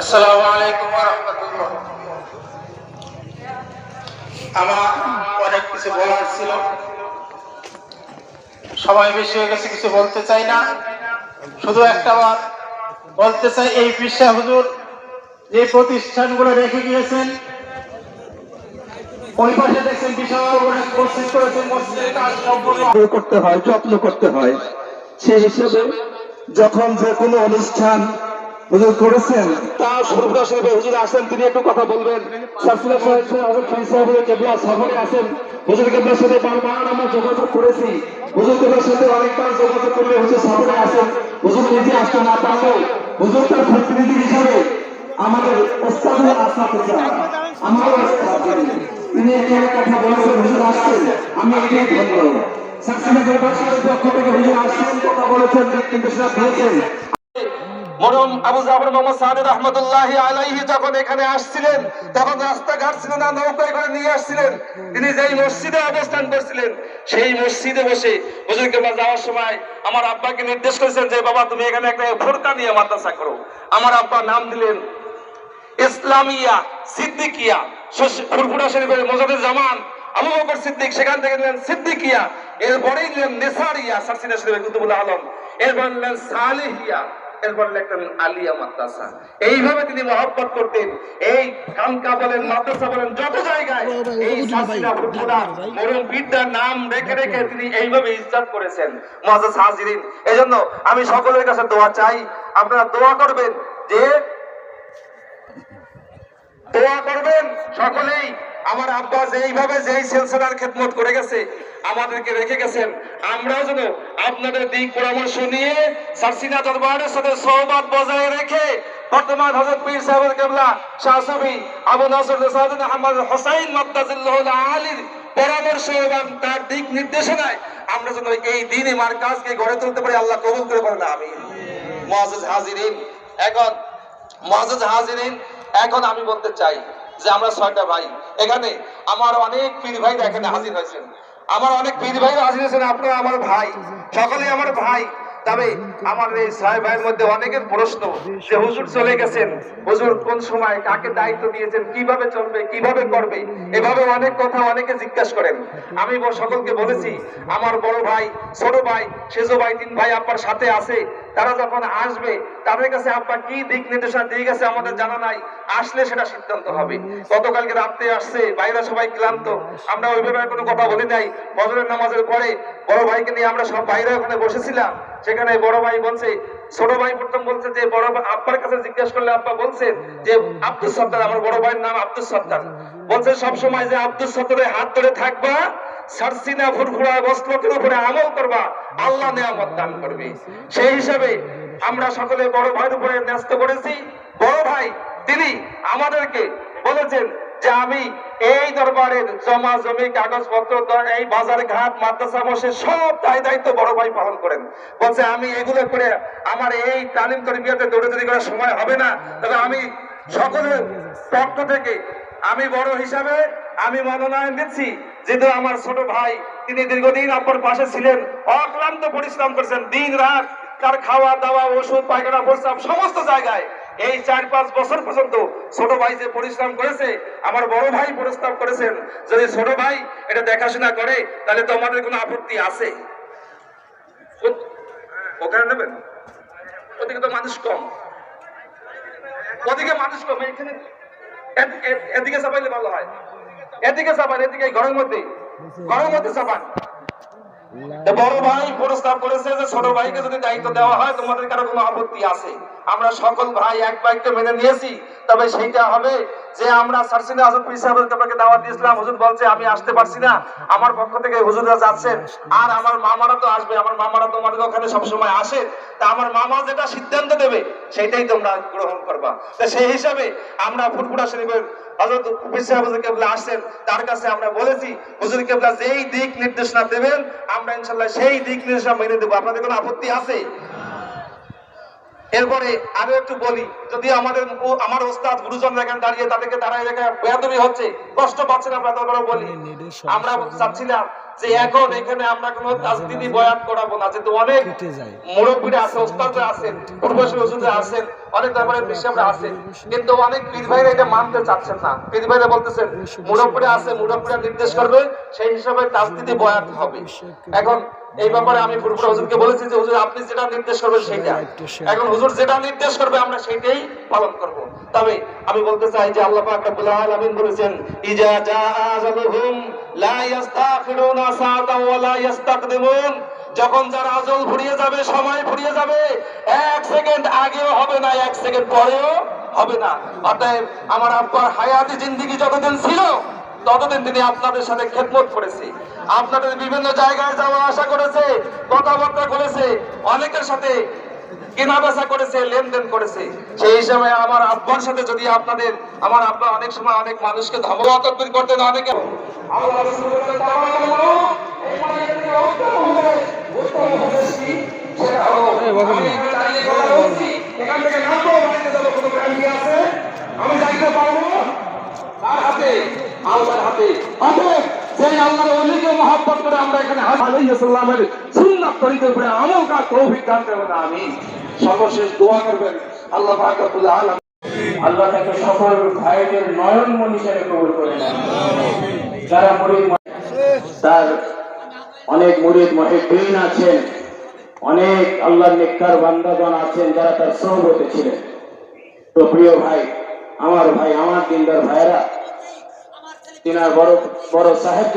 আসসালামু আলাইকুম সময় বেশি হয়ে গেছে, কিছু বলতে চাই না। শুধু একটা বার বলতে চাই, এই পিসা হুজুর যে প্রতিষ্ঠানগুলো রেখে গিয়েছেন, ওই করতে হয়, যত্ন করতে হয়। সেই হিসেবে যখন যে কোনো অনুষ্ঠান করেছেন, তা হুজুর আসেন, তিনি একটু কথা বলবেন। আছেন হুজুর আমরা যোগাযোগ করেছি। যোগাযোগ করলে আসেন। না হুজুর তার প্রতিনিধি আমাদের তিনি। এখানে আমি এখানে আমার আব্বাকে নির্দেশ করেছেন যে, বাবা, তুমি এখানে একটা ফোরকা নিয়ে মাদ্রাসা করো। আমার আব্বা নাম দিলেন ইসলামিয়া সিদ্দিকিয়া। ফুরফুরা শরীফের জামান আবু বকর সিদ্দিক, সেখান থেকে নিলেন সিদ্দিকিয়া। এরপরেই নিলেন নেসারিয়া সারসিনা শরীফের কুতুবুল আলম এরপর নিলেন সালেহিয়া এরপর আলিয়া মাদ্রাসা। এইভাবে তিনি মহব্বত করতেন। এই বলেন মাদ্রাসা বলেন যত জায়গায় এই মরুম বিদ্যার নাম রেখে রেখে তিনি এইভাবে ইজ্জত করেছেন। মহাজাজ হাজিরিন এজন্য আমি সকলের কাছে দোয়া চাই আপনারা দোয়া করবেন যে দোয়া করবেন সকলেই। আমার আব্বা যেইভাবে যেই সিলসিলার খেদমত করে গেছে, আমাদেরকে রেখে গেছেন। আমরাও যেন আপনাদের দিক পরামর্শ নিয়ে সারসিনা দরবারের সাথে সহবাদ বজায় রেখে বর্তমান হযরত পীর সাহেবের কেবলা শাহসুফি আবু নাসর সাদুন আহমদ হোসাইন মাদ্দাজিল্লাহ আলীর পরামর্শ এবং তার দিক নির্দেশনায় আমরা যেন এই দিনে মার কাজকে গড়ে তুলতে পারি, আল্লাহ কবুল করে বলেন আমি মুআজ্জাজ হাজিরিন, এখন মুআজ্জাজ হাজিরিন, এখন আমি বলতে চাই যে আমরা ছয়টা ভাই। এখানে আমার অনেক পীর ভাইরা এখানে হাজির হয়েছেন। আমার অনেক পীর ভাইরা হাজির হয়েছেন, আপনারা আমার ভাই, সকলেই আমার ভাই। তবে আমার এই ছয় ভাইয়ের মধ্যে অনেকের প্রশ্ন যে, হুজুর চলে গেছেন। হুজুর কোন সময় কাকে দায়িত্ব দিয়েছেন? কীভাবে চলবে? কীভাবে করবে? এভাবে অনেক কথা অনেকে জিজ্ঞাসা করেন। আমি সকলকে বলেছি, আমার বড় ভাই, ছোট ভাই, সেজো ভাই, তিন ভাই আব্বার সাথে আছে। তারা যখন আসবে, তাদের কাছে আব্বা কি দিক নির্দেশনা দিয়ে গেছে আমাদের জানা নাই, আসলে সেটা সিদ্ধান্ত হবে। গতকালকে রাত্রে আসছে, বাইরে সবাই ক্লান্ত। আমরা ওইভাবে কোনো কথা বলি নাই। ফজরের নামাজের পরে বড় ভাইকে নিয়ে আমরা সব বাইরে ওখানে বসেছিলাম। সেখানে বড় ভাই বলছে, ছোট ভাই প্রথম বলছে যে, বড় আব্বার কাছে জিজ্ঞাসা করলে আব্বা বলছেন যে আব্দুল সত্তার, আমার বড় ভাইয়ের নাম আব্দুল সত্তার। বলছে সব সময় যে আব্দুল সত্তারের হাত ধরে থাকবা সারসিনা ফুরফুরা বস্ত্রকের উপরে আমল করবা, আল্লাহ নিয়ামত দান করবে। সেই হিসাবে আমরা সকলে বড় ভাইয়ের উপরে ন্যস্ত করেছি। বড় ভাই, তিনি আমাদেরকে বলেছেন যে আমি এই দরবারের জমা জমি, কাগজপত্র এই বাজার ঘাট, মাদ্রাসা বসে সব দায় দায়িত্ব বড় ভাই পালন করেন। বলছে, আমি এগুলো করে আমার এই তালিম তরবিয়াতে দৌড়াদৌড়ি করার সময় হবে না। তবে আমি সকলের পক্ষ থেকে আমি বড় হিসাবে আমি মনোনয়ন দিচ্ছি যেহেতু আমার ছোট ভাই, তিনি দীর্ঘদিন আপনার পাশে ছিলেন, অক্লান্ত পরিশ্রম করেছেন, দিন রাত তার খাওয়া, দাওয়া, ওষুধ, পায়খানা, প্রস্রাব, সমস্ত জায়গায়। এই চার পাঁচ বছর পর্যন্ত ছোট ভাই যে পরিশ্রম করেছে, আমার বড় ভাই প্রস্তাব করেছেন। যদি ছোট ভাই এটা দেখাশোনা করে, তাহলে তো আমাদের কোনো আপত্তি আছে। ওখানে নেবেন? ওদিকে তো মানুষ কম। ওদিকে মানুষ কম এখানে এদিকে চাপাইলে ভালো হয়। এদিকে চাপান, এদিকে ঘরের মধ্যে। ঘরের মধ্যে চাপান। বড় ভাই প্রস্তাব করেছে যে ছোট ভাইকে যদি দায়িত্ব দেওয়া হয়, তোমাদের কারও কোনো আপত্তি আছে? আমরা সকল ভাই এক বাইকটা মেনে নিয়েছি, তবে সেইটা হবে যে আমরা সারসিনা আজম পীর সাহেবের আপনাকে দাওয়াত দিয়েছিলাম। হুজুর বলছে, আমি আসতে পারছি না। আমার পক্ষ থেকে হুজুররা যাচ্ছেন। আর আমার মামারা তো আসবে। আমার মামারা তোমাদের ওখানে সবসময় আসে। তা আমার মামা যেটা সিদ্ধান্ত সেটাই তোমরা গ্রহণ করবা। তো সেই হিসাবে আমরা ফুটফুটা শরীফের হযরত পীর কেবলা তার কাছে আমরা বলেছি হুজুর কেবলা যেই দিক নির্দেশনা দেবেন আমরা ইনশাল্লাহ সেই দিক নির্দেশনা মেনে দেবো আপনাদের কোনো আপত্তি আছে? এরপরে আরও একটু বলি যদি আমাদের আমার ওস্তাদ গুরুজন দাঁড়িয়ে তাদেরকে দাঁড়ায় বেয়াদবি হচ্ছে কষ্ট পাচ্ছে না বলি। আমরা চাচ্ছিলাম যে এখন এখানে আমরা কোনো বয়ান করাবো না যেহেতু অনেক মুরব্বীরা আছে ওস্তাদরা আছেন পূর্বশী ওষুধরা আছেন অনেক তারপরে কিন্তু অনেক পীর ভাইরা এটা মানতে চাচ্ছেন না। পীর ভাইরা বলতেছেন মুরব্বীরা আছে মুরব্বীরা নির্দেশ করবে সেই হিসাবে তাজদিদি বয়ান হবে। এখন এই ব্যাপারে আমি ফুরফুরা হুজুরকে বলেছি যে, হুজুর, আপনি যেটা নির্দেশ করবেন সেইটা। এখন হুজুর যেটা নির্দেশ করবে, আমরা সেইটাই পালন করব। তবে আমি বলতে চাই যে, আল্লাহ পাক রব্বুল আলামিন বলেছেন, ইজা জা আজালুহুম, লা ইস্তাখিরুনা সাআতাও ওয়া লা ইস্তাকদিমুন যখন যার আজল ফুরিয়ে যাবে, সময় ফুরিয়ে যাবে, এক সেকেন্ড আগেও হবে না, এক সেকেন্ড পরেও হবে না। অতএব আমার আব্বার হায়াতি জিন্দেগি যতদিন ছিল ততদিন তিনি আপনাদের সাথে খেদমত করেছে। আপনাদের বিভিন্ন জায়গায় যাওয়া আসা করেছে, কথাবার্তা করেছে, অনেকের সাথে কেনা বেচা করেছে, লেনদেন করেছে। সেই হিসাবে আমার সাথে যদি আপনাদের, আমার অনেক সময় অনেক মানুষকে রাসূলের তাআলা এই মানুষকে উত্তম হবে উত্তম উপদেশটি সেটা হলো আমি এখানে দাঁড়িয়ে কথা বলছি এখান থেকে নামবো বাড়িতে যাব কোনো গ্যারান্টি আছে আমি যাইতে পারব তার হাতে আল্লাহর হাতে আল্লাহ আল্লাহ যারা তার অনেক মুরিদ মহিদ্দিন আছেন, অনেক আল্লাহর নেককার বান্দাগণ আছেন যারা তার সহবতে ছিলেন। তো প্রিয় ভাই, আমার ভাই, আমার দিনদার ভাইরা তিনার বড় বড় সাহেব